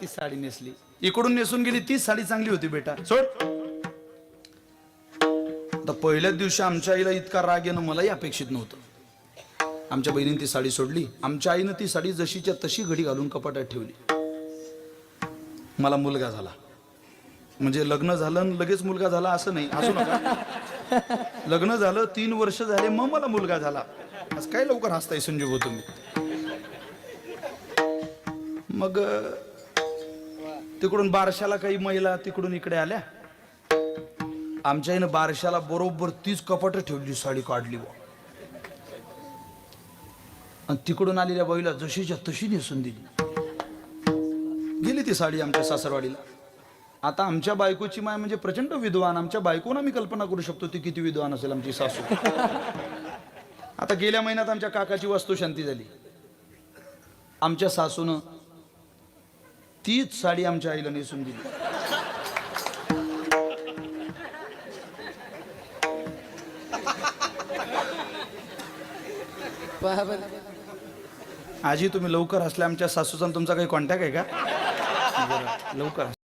ती साडी नेसली. इकडून नेसून गेली तीच साडी चांगली होती बेटा. सोड. आता पहिल्याच दिवशी आमच्या आईला इतका राग येणं मलाही अपेक्षित नव्हतं. आमच्या बहिणीने ती साडी सोडली. आमच्या आईनं ती साडी जशीच्या तशी घडी घालून कपाटात ठेवली. मला मुलगा झाला. म्हणजे लग्न झालं आणि लगेच मुलगा झाला असं नाही. असू नका. लग्न झालं तीन वर्ष झाले मग मला मुलगा झाला. आज काय लवकर हसताय संजीव तुम्ही? मग तिकडून बारशाला काही महिला तिकडून इकडे आल्या. आमच्या आईनं बारशाला बरोबर तीच कपाट ठेवली साडी काढली बुवा. आणि तिकडून आलेल्या बाईला जशीच्या तशी नेसून दिली. गेली ती साडी आमच्या सासरवाडीला. आता आमच्या बायकोची माय म्हणजे प्रचंड विद्वान. आमच्या बायकोनं आम्ही कल्पना करू शकतो ती किती विद्वान असेल आमची सासू. आता गेल्या महिन्यात आमच्या काकाची वस्तू शांती झाली. आमच्या सासूनं तीच साडी आमच्या आईला नेसून दिली. आजी तुम्ही लवकर असल्या आमच्या सासूचा तुमचा काही कॉन्टॅक्ट आहे का? लवकर.